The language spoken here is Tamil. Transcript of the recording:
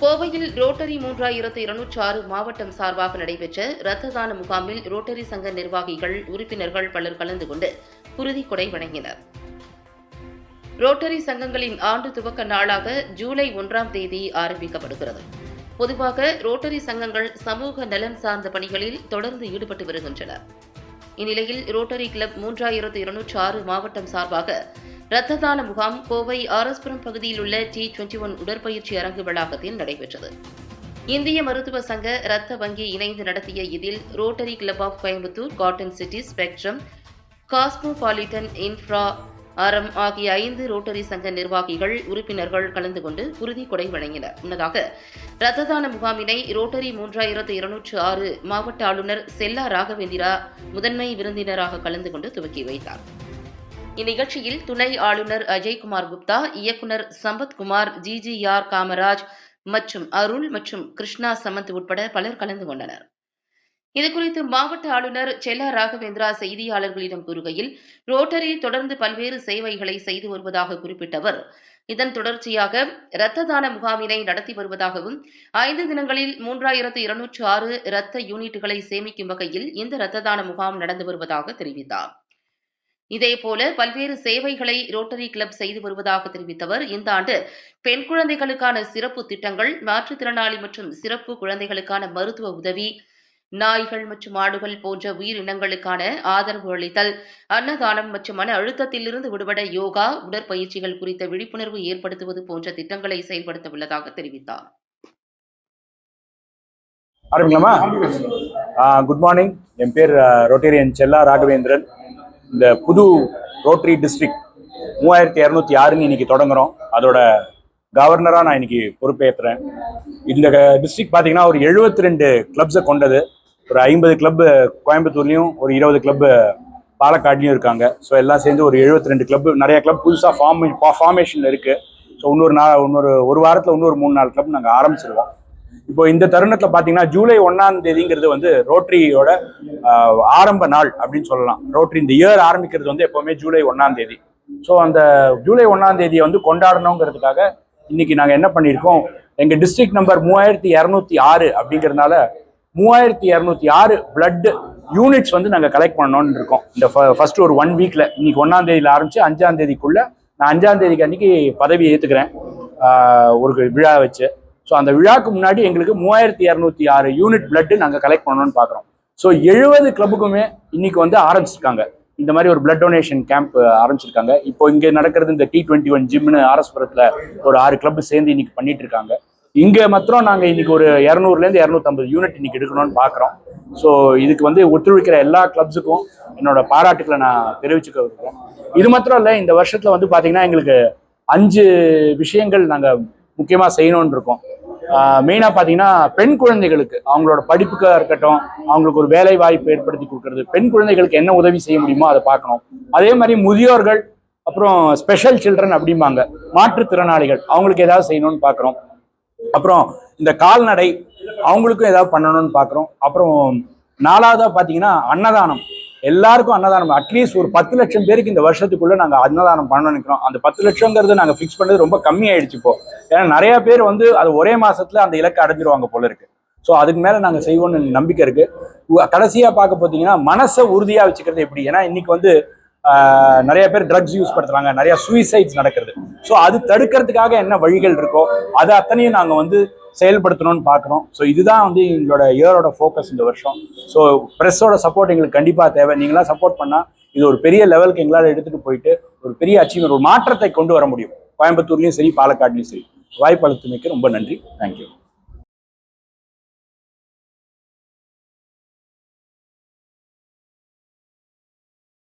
கோவையில் ரோட்டரி மூன்றாயிரத்து இருநூற்றி ஆறு மாவட்டம் சார்பாக நடைபெற்ற இரத்த தான முகாமில் ரோட்டரி சங்க நிர்வாகிகள் உறுப்பினர்கள் பலர் கலந்து கொண்டு உறுதிக்கொடை வழங்கினர். ரோட்டரி சங்கங்களின் ஆண்டு துவக்க நாளாக ஜூலை ஒன்றாம் தேதி ஆரம்பிக்கப்படுகிறது. பொதுவாக ரோட்டரி சங்கங்கள் சமூக நலன் சார்ந்த பணிகளில் தொடர்ந்து ஈடுபட்டு வருகின்றன. இந்நிலையில் ரோட்டரி கிளப் மூன்றாயிரத்து இருநூற்றி ஆறு மாவட்டம் சார்பாக இரத்த தான முகாம் கோவை ஆரஸ்புரம் பகுதியில் உள்ள டி டுவெண்டி ஒன் உடற்பயிற்சி அரங்கு வளாகத்தில் நடைபெற்றது. இந்திய மருத்துவ சங்க இரத்த வங்கி இணைந்து நடத்திய இதில் Rotary Club of Coimbatore Cotton City Spectrum Cosmopolitan Infra Aram ஆகிய ஐந்து ரோட்டரி சங்க நிர்வாகிகள் உறுப்பினர்கள் கலந்து கொண்டு உறுதி கொடை வழங்கினர். முன்னதாக இரத்த தான முகாமினை ரோட்டரி மூன்றாயிரத்து இருநூற்று ஆறு மாவட்ட ஆளுநர் செல்லா ராகவேந்திரா முதன்மை விருந்தினராக கலந்து கொண்டு துவக்கி வைத்தார். இந்நிகழ்ச்சியில் துணை ஆளுநர் அஜய்குமார் குப்தா இயக்குனர் சம்பத்குமார் ஜிஜிஆர் காமராஜ் மற்றும் அருள் மற்றும் கிருஷ்ணா சமந்த் உட்பட பலர் கலந்து கொண்டனர். இதுகுறித்து மாவட்ட ஆளுநர் செல்லா ராகவேந்திரா செய்தியாளர்களிடம் கூறுகையில் ரோட்டரி தொடர்ந்து பல்வேறு சேவைகளை செய்து வருவதாக குறிப்பிட்ட அவர் இதன் தொடர்ச்சியாக இரத்த தான முகாமினை நடத்தி வருவதாகவும் ஐந்து தினங்களில் மூன்றாயிரத்து இருநூற்று ஆறு இரத்த யூனிட்டுகளை சேமிக்கும் வகையில் இந்த இரத்த தான முகாம் நடந்து வருவதாக தெரிவித்தார். இதேபோல பல்வேறு சேவைகளை ரோட்டரி கிளப் செய்து வருவதாக தெரிவித்தவர். இந்த ஆண்டு பெண் குழந்தைகளுக்கான சிறப்பு திட்டங்கள் மாற்றுத்திறனாளி மற்றும் சிறப்பு குழந்தைகளுக்கான மருத்துவ உதவி நாய்கள் மற்றும் ஆடுகள் போன்ற உயிரினங்களுக்கான ஆதரவு அளித்தல் அன்னதானம் மற்றும் மன அழுத்தத்திலிருந்து விடுபட யோகா உடற்பயிற்சிகள் குறித்த விழிப்புணர்வு ஏற்படுத்துவது போன்ற திட்டங்களை செயல்படுத்த உள்ளதாக தெரிவித்தார். ஆரம்பிக்கலாமா? குட் மார்னிங் என் பேர் ரொட்டேரியன் செல்லா ராகவேந்திரன். இந்த புது ரோட்டரி டிஸ்ட்ரிக்ட் மூவாயிரத்தி இரநூத்தி ஆறுன்னு இன்னைக்கு தொடங்குறோம். அதோட கவர்னராக நான் இன்னைக்கு பொறுப்பேற்றுறேன் இந்த டிஸ்ட்ரிக்ட் பார்த்தீங்கன்னா ஒரு எழுபத்தி ரெண்டு கிளப்ஸை கொண்டது. ஒரு ஐம்பது கிளப்பு கோயம்புத்தூர்லேயும் ஒரு இருபது கிளப்பு பாலக்காட்லேயும் இருக்காங்க. ஸோ எல்லாம் சேர்ந்து ஒரு எழுபத்தி ரெண்டு கிளப் நிறைய கிளப் புதுசாக ஃபார்ம் ஃபார்மேஷனில் இருக்குது ஸோ இன்னொரு நாள் இன்னொரு ஒரு வாரத்தில் இன்னொரு மூணு நாலு கிளப் நாங்கள் ஆரம்பிச்சிருவோம். இப்போ இந்த தருணத்தில் பார்த்தீங்கன்னா ஜூலை ஒன்றாம் தேதிங்கிறது வந்து ரோட்டரியோட ஆரம்ப நாள் அப்படின்னு சொல்லலாம். ரோட்டரி இந்த இயர் ஆரம்பிக்கிறது வந்து எப்போவுமே ஜூலை ஒன்றாம் தேதி. ஸோ அந்த ஜூலை ஒன்றாம் தேதியை வந்து கொண்டாடணுங்கிறதுக்காக இன்னைக்கு நாங்கள் என்ன பண்ணியிருக்கோம்? எங்கள் டிஸ்ட்ரிக்ட் நம்பர் மூவாயிரத்தி இரநூத்தி ஆறு அப்படிங்கிறதுனால மூவாயிரத்தி இரநூத்தி ஆறு பிளட் யூனிட்ஸ் வந்து நாங்கள் கலெக்ட் பண்ணணும்னு இருக்கோம். இந்த ஃபர்ஸ்ட் ஒரு ஒன் வீக்ல இன்னைக்கு ஒன்றாம் தேதியில் ஆரம்பிச்சு அஞ்சாம் தேதிக்குள்ள நான் அஞ்சாம் தேதிக்கு அன்னைக்கு பதவி ஏற்றுக்கிறேன் ஒரு விழா வச்சு. ஸோ அந்த விழாக்கு முன்னாடி எங்களுக்கு மூவாயிரத்தி இரநூத்தி ஆறு யூனிட் பிளட்டு நாங்கள் கலெக்ட் பண்ணணும்னு பார்க்குறோம் ஸோ எழுபது கிளப்புக்குமே இன்னைக்கு வந்து ஆரம்பிச்சிருக்காங்க. இந்த மாதிரி ஒரு பிளட் டொனேஷன் கேம்ப் ஆரம்பிச்சிருக்காங்க. இப்போ இங்கே நடக்கிறது இந்த டி டுவெண்ட்டி ஒன் ஜிம்னு ஆர்எஸ்புரத்தில் ஒரு ஆறு கிளப் சேர்ந்து இன்னைக்கு பண்ணிட்டு இருக்காங்க. இங்கே மாத்திரம் நாங்கள் இன்னைக்கு ஒரு இரநூறுலேருந்து இரநூத்தம்பது யூனிட் இன்னைக்கு எடுக்கணும்னு பார்க்குறோம் ஸோ இதுக்கு வந்து ஒத்துழைக்கிற எல்லா கிளப்ஸுக்கும் என்னோட பாராட்டுக்களை நான் தெரிவிச்சுக்க விரும்புகிறேன் இது மாத்திரம் இல்லை இந்த வருஷத்தில் வந்து பார்த்தீங்கன்னா எங்களுக்கு அஞ்சு விஷயங்கள் நாங்கள் முக்கியமாக செய்யணும்னு இருக்கோம். மெயினாக பார்த்தீங்கன்னா பெண் குழந்தைகளுக்கு அவங்களோட படிப்புக்காக இருக்கட்டும் அவங்களுக்கு ஒரு வேலை வாய்ப்பு ஏற்படுத்தி கொடுக்கறது பெண் குழந்தைகளுக்கு என்ன உதவி செய்ய முடியுமோ அதை பார்க்கணும். அதே மாதிரி முதியோர்கள் அப்புறம் ஸ்பெஷல் சில்ட்ரன் அப்படிம்பாங்க மாற்றுத்திறனாளிகள் அவங்களுக்கு ஏதாவது செய்யணும்னு பார்க்குறோம். அப்புறம் இந்த கால்நடை அவங்களுக்கும் ஏதாவது பண்ணணும்னு பார்க்குறோம். அப்புறம் நாலாவதாக பார்த்தீங்கன்னா அன்னதானம். எல்லாருக்கும் அன்னதானம் அட்லீஸ்ட் ஒரு பத்து லட்சம் பேருக்கு இந்த வருஷத்துக்குள்ளே நாங்கள் அன்னதானம் பண்ணணும்னு நினைக்கிறோம். அந்த பத்து லட்சங்கிறது நாங்கள் ஃபிக்ஸ் பண்ணது ரொம்ப கம்மியாயிடுச்சு இப்போ. ஏன்னா நிறைய பேர் வந்து அது ஒரே மாசத்துல அந்த இலக்கை அடைஞ்சிருவாங்க போல இருக்கு. ஸோ அதுக்கு மேலே நாங்கள் செய்வோம்னு நம்பிக்கை இருக்கு. கடைசியாக பார்க்க பார்த்தீங்கன்னா மனசை உறுதியாக வச்சுக்கிறது எப்படி? ஏன்னா இன்னைக்கு வந்து நிறைய பேர் ட்ரக்ஸ் யூஸ் படுத்துறாங்க. நிறைய சூசைட்ஸ் நடக்கிறது ஸோ அது தடுக்கிறதுக்காக என்ன வழிகள் இருக்கோ அதை அத்தனையும் நாங்கள் வந்து செயல்படுத்தணும்னு பார்க்குறோம். ஸோ இதுதான் வந்து எங்களோட இயரோட ஃபோக்கஸ் இந்த வருஷம். ஸோ ப்ரெஸ்ஸோட சப்போர்ட் எங்களுக்கு கண்டிப்பாக தேவை. நீங்களாம் சப்போர்ட் பண்ணால் இது ஒரு பெரிய லெவலுக்கு எங்களால் எடுத்துகிட்டு போயிட்டு ஒரு பெரிய அச்சீவ்மெண்ட் ஒரு மாற்றத்தை கொண்டு வர முடியும். கோயம்புத்தூர்லேயும் சரி பாலக்காட்லேயும் சரி. வாய்ப்பு அளித்தமைக்கு ரொம்ப நன்றி. தேங்க்யூ